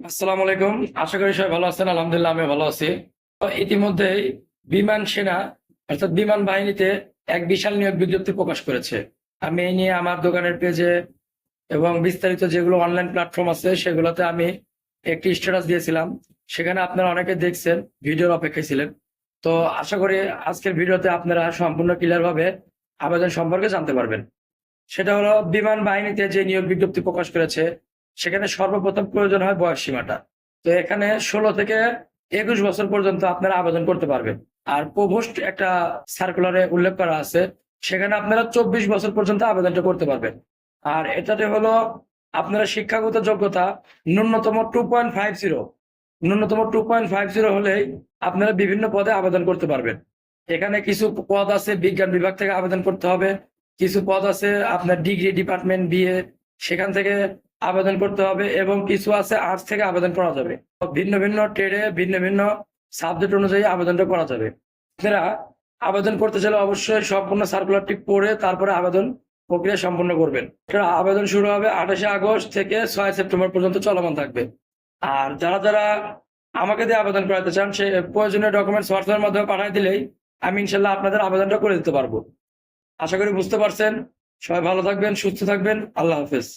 আসসালামু আলাইকুম। আশা করি সবাই ভালো আছেন। আলহামদুলিল্লাহ আমি ভালো আছি। তো ইতিমধ্যেই বিমান সেনা, অর্থাৎ বিমান বাহিনীতে এক বিশাল নিয়োগ বিজ্ঞপ্তি প্রকাশ করেছে। আমি এই নিয়ে আমার দোকানের পেজে এবং বিস্তারিত যেগুলো অনলাইন প্ল্যাটফর্ম আছে, সেগুলোতে আমি একটি স্ট্যাটাস দিয়েছিলাম। সেখানে আপনারা অনেকে দেখছেন, ভিডিওর অপেক্ষায় ছিলেন। তো আশা করি আজকের ভিডিওতে আপনারা সম্পূর্ণ ক্লিয়ার ভাবে আবেদন সম্পর্কে জানতে পারবেন। সেটা হলো, বিমান বাহিনীতে যে নিয়োগ বিজ্ঞপ্তি প্রকাশ করেছে সেখানে সর্বপ্রথম প্রয়োজন হয় বয়স সীমাটা। তো এখানে ষোলো থেকে একুশ বছর পর্যন্ত আপনারা আবেদন করতে পারবেন। আর পোস্ট একটা সার্কুলারে উল্লেখ করা আছে, সেখানে আপনারা চব্বিশ বছর পর্যন্ত আবেদনটা করতে পারবেন। আর এটাতে হলো আপনারা শিক্ষাগত যোগ্যতা ন্যূনতম টু পয়েন্ট ফাইভ জিরো ন্যূনতম টু পয়েন্ট ফাইভ জিরো হলেই আপনারা বিভিন্ন পদে আবেদন করতে পারবেন। এখানে কিছু পদ আছে বিজ্ঞান বিভাগ থেকে আবেদন করতে হবে, কিছু পদ আছে আপনার ডিগ্রি ডিপার্টমেন্ট বিএ, সেখান থেকে আবেদন করতে হবে এবং কিছু আছে আর্টস থেকে আবেদন করা যাবে। ভিন্ন ভিন্ন ট্রেডে ভিন্ন ভিন্ন সাবজেক্ট অনুযায়ী আবেদনটা করা যাবে। আপনারা আবেদন করতে চাইলে অবশ্যই সম্পূর্ণ সার্কুলারটি পড়ে তারপরে আবেদন প্রক্রিয়া সম্পন্ন করবেন। আবেদন শুরু হবে আঠাশে আগস্ট থেকে ছয় সেপ্টেম্বর পর্যন্ত চলমান থাকবে। আর যারা যারা আমাকে দিয়ে আবেদন করাতে চান, সে প্রয়োজনীয় ডকুমেন্টস হোয়াটসঅ্যাপের মাধ্যমে পাঠিয়ে দিলেই আমি ইনশাল্লাহ আপনাদের আবেদনটা করে দিতে পারব। আশা করি বুঝতে পারছেন। সবাই ভালো থাকবেন, সুস্থ থাকবেন। আল্লাহ হাফেজ।